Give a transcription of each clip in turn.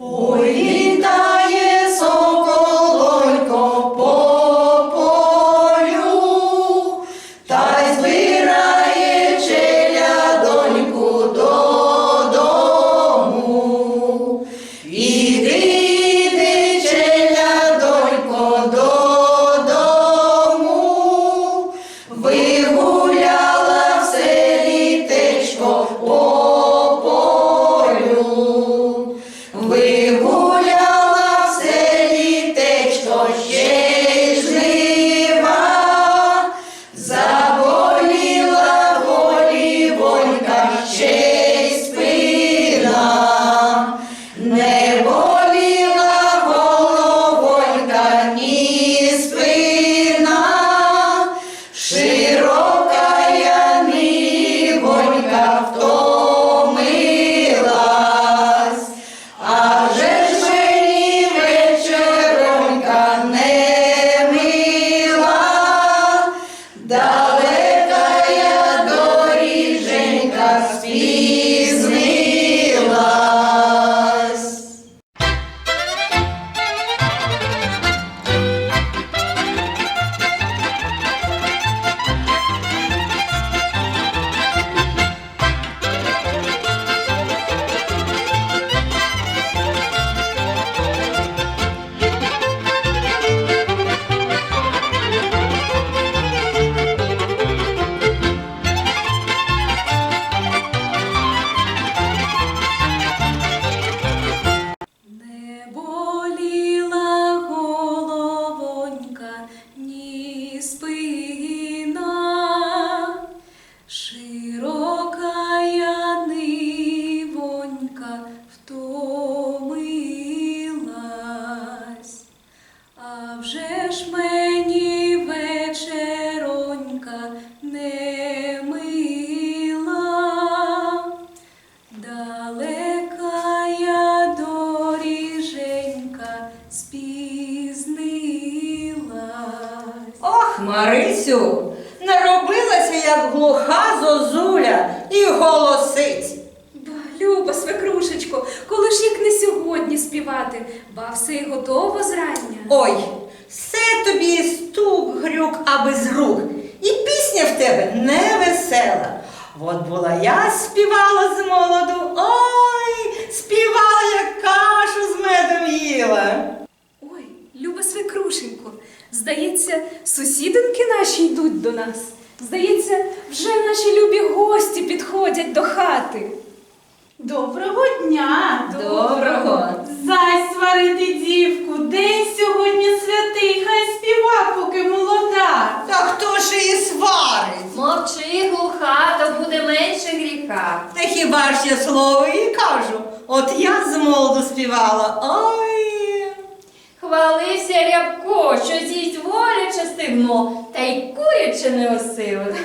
Ой, як глуха зозуля і голосить. Ба, Люба, свекрушечко, коли ж як не сьогодні співати, ба все й готово зрання. Ой, все тобі стук, грюк, аби з рук. І пісня в тебе не весела. От була я співала з молоду, ой, співала, як кашу з медом їла. Ой, Люба свекрушенько, здається, сусідинки наші йдуть до нас. Здається, вже наші любі гості підходять до хати. Доброго дня! Доброго. Зась сварити дівку, день сьогодні святий, хай співа, поки молода. Та хто ж її сварить? Мовчи, глуха, то буде менше гріха. Та хіба ж я слово їй кажу? От я з молоду співала. Ой. Хвалився рябко, що з'їсть воляче стигно, та й куряче не осилив.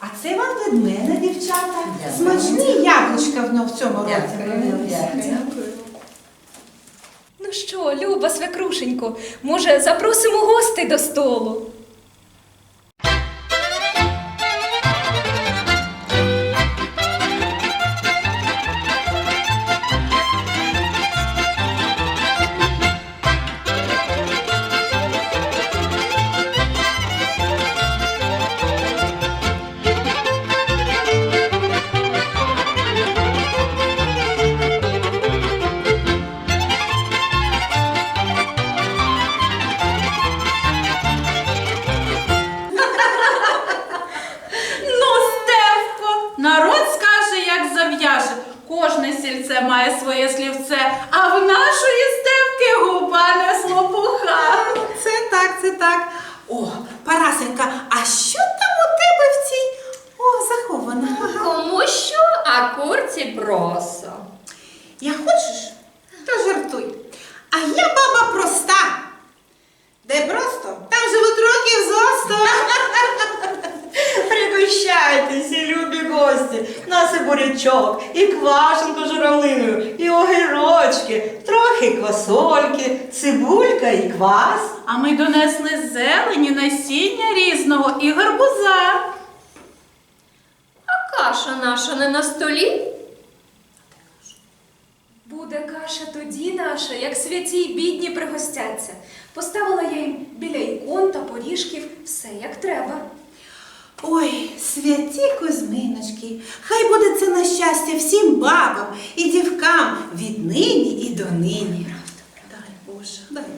А це вам від мене, дівчата. Смачні яблучка воно в цьому році. Ну що, Люба свекрушенько, може, запросимо гостей до столу? achar різного і гарбуза. А каша наша не на столі? Буде каша тоді наша, як святі й бідні пригостяться. Поставила я їм біля ікон та поріжків все як треба. Ой, святі Кузьминочки, хай буде це на щастя всім бабам і дівкам віднині і донині. Дай Боже, дай Боже, дай.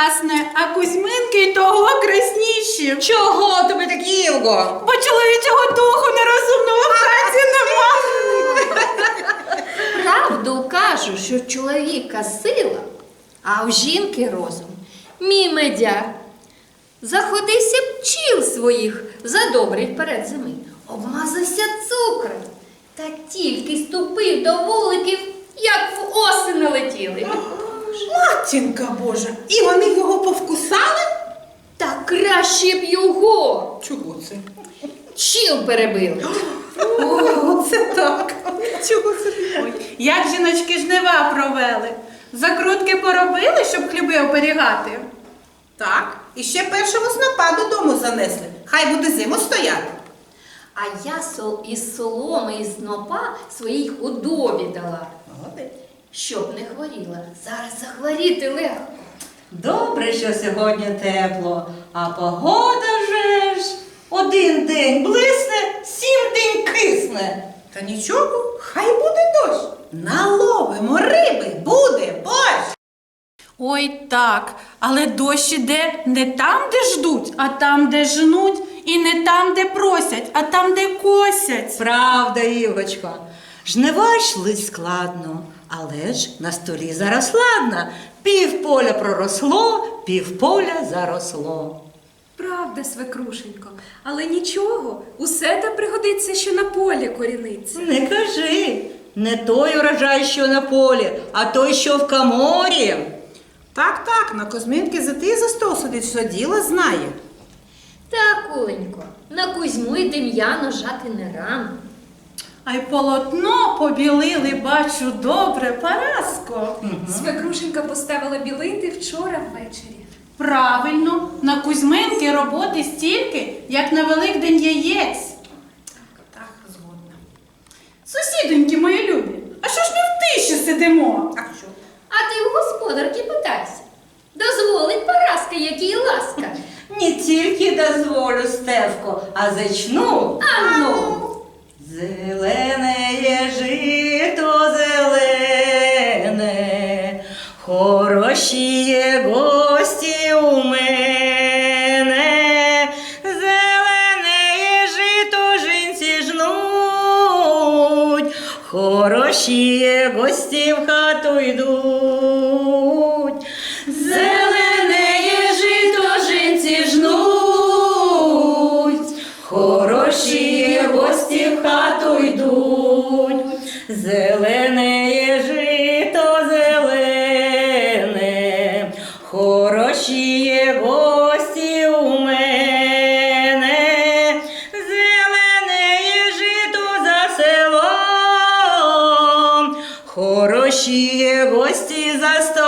Красне, а Кузьминки й того красніші. Чого тобі так, Івго? Бо чоловічого духу нерозумного в хаті нема. Правду кажу, що в чоловіка сила, а в жінки розум. Мій медяк заходився пчіл своїх задобрить перед зими, обмазався цукром, та тільки ступив до вуликів, як в оси налетіли. Матінка Божа, і вони його повкусали? Та краще б його Чого це? чіл перебили. О, це так. Чого це? Ой, як жіночки жнива провели. Закрутки поробили, щоб хліби оберігати. Так, і ще першого снопа додому занесли. Хай буде зиму стояти. А я сол із соломи і снопа своїй худобі дала, Молодець. Щоб не хворіла. Зараз захворіти легко. Добре, що сьогодні тепло, а погода же ж один день блисне, сім день кисне. Та нічого, хай буде дощ. Наловимо риби, буде борщ. Ой, так, але дощ іде не там, де ждуть, а там, де жнуть, і не там, де просять, а там, де косять. Правда, Івочко. Жнива йшли складно, але ж на столі зараз ладна. Пів поля проросло, пів поля заросло. Правда, свекрушенько, але нічого, усе те пригодиться, що на полі коріниться. Не кажи, не той урожай, що на полі, а той, що в каморі. Так, так, на Кузьминки за ти за стол сидить, що діло знає. Так, Оленько, на Кузьму і Дем'яну жати не рано. А й полотно побілили, бачу, добре, Параско. Свекрушенька поставила білити вчора ввечері. Правильно, на Кузьминки роботи стільки, як на Великдень яєць. Так, згодна. Сусідоньки мої любі, а що ж ми в тиші сидимо? А що? А ти у господарки питайся. Дозволить Параска, якій ласка. Не тільки дозволю, Стевко, а зачну. Ану. Зелене хороші гості в хату йдуть. Зелене є жито жінці жнуть, хороші гості в хату йдуть, зелене хороші гості за столом.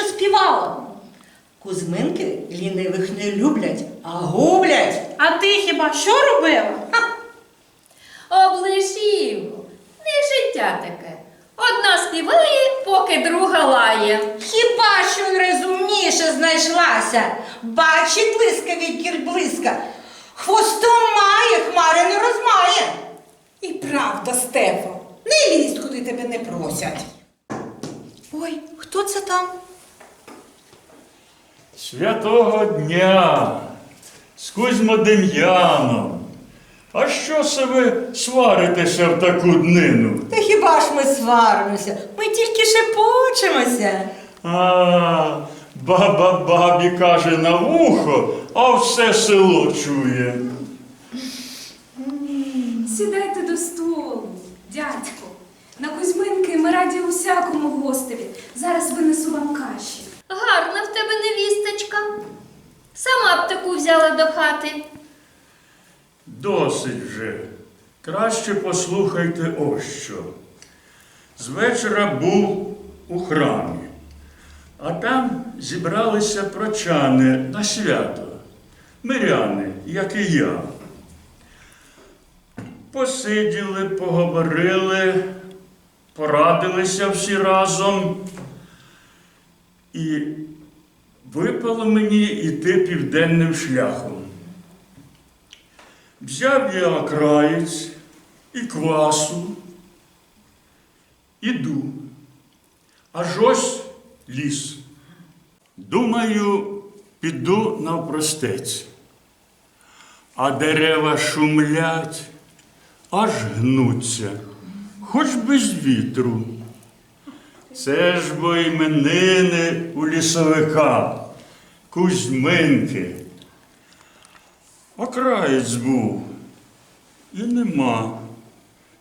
Що співала. Кузьминки лінивих не люблять, а гублять. А ти хіба що робила? Оближів. Не життя таке. Одна співає, поки друга лає. Хіба що розумніше знайшлася? Бачить блиска від блиска. Хвостом має, хмари не розмає. І правда, Стефо, не лізь, куди тебе не просять. Ой, хто це там? Святого дня з Кузьмодем'яном. А що це ви сваритеся в таку днину? Та хіба ж ми сваримося? Ми тільки шепочемося. А, баба бабі каже на вухо, а все село чує. Сідайте до столу, дядько. На Кузьминки ми раді усякому гостеві. Зараз винесу вам каші. Гарна в тебе невісточка. Сама б таку хати. Досить вже. Краще послухайте ось що. З вечора був у храмі, а там зібралися прочани на свято, миряни, як і я. Посиділи, поговорили, порадилися всі разом. І випало мені йти південним шляхом. Взяв я окраєць і квасу, іду. Аж ось ліс. Думаю, піду навпростець. А дерева шумлять, аж гнуться, хоч без вітру. Це ж бо іменини у лісовика, Кузьминки. Окраєць був. І нема.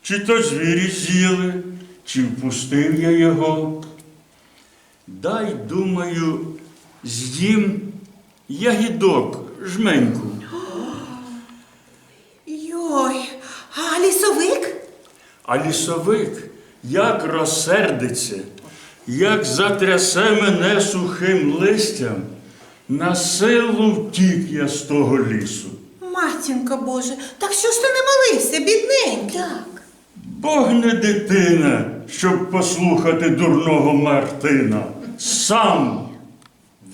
Чи то звірі з'їли, чи впустив я його. Дай, думаю, з'їм ягідок, жменьку. Йой, а лісовик? А лісовик як розсердиться, як затрясе мене сухим листям, на силу втік я з того лісу. Матінко Боже, так що ж ти не молився, бідненький? Так. Бог не дитина, щоб послухати дурного Мартина. Сам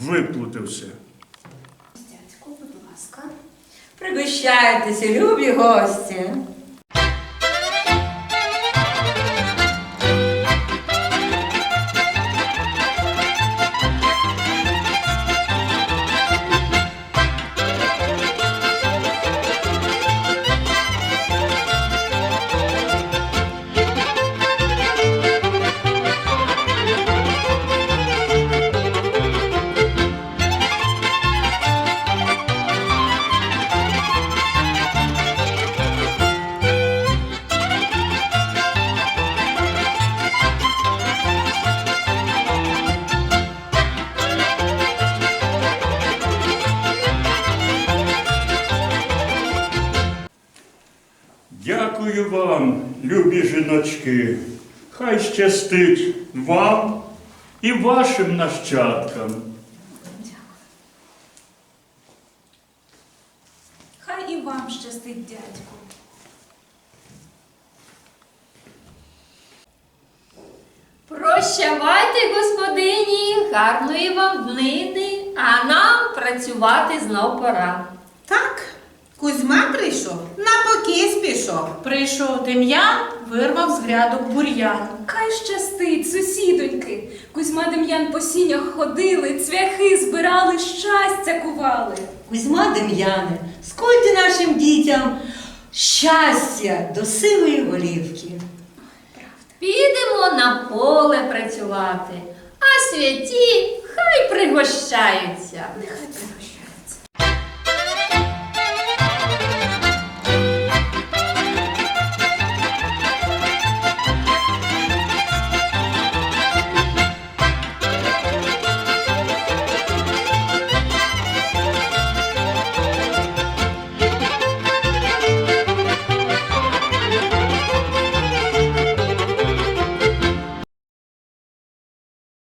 виплутався. Дядько, будь ласка. Пригощайтеся, любі гості. Дякую вам, любі жіночки. Хай щастить вам і вашим нащадкам. Хай і вам щастить, дядьку. Прощавайте, господині, гарної вам днини, а нам працювати знов пора. Так, Кузьма прийшов, на покіс пішов. Прийшов Дем'ян, вирвав з грядок бур'ян. Хай щастить, сусідоньки. Кузьма Дем'ян по сінях ходили, цвяхи збирали, щастя кували. Кузьма Дем'яне, скуйте нашим дітям щастя до сивої голівки. Підемо на поле працювати, а святі хай пригощаються. Нехай пригощають.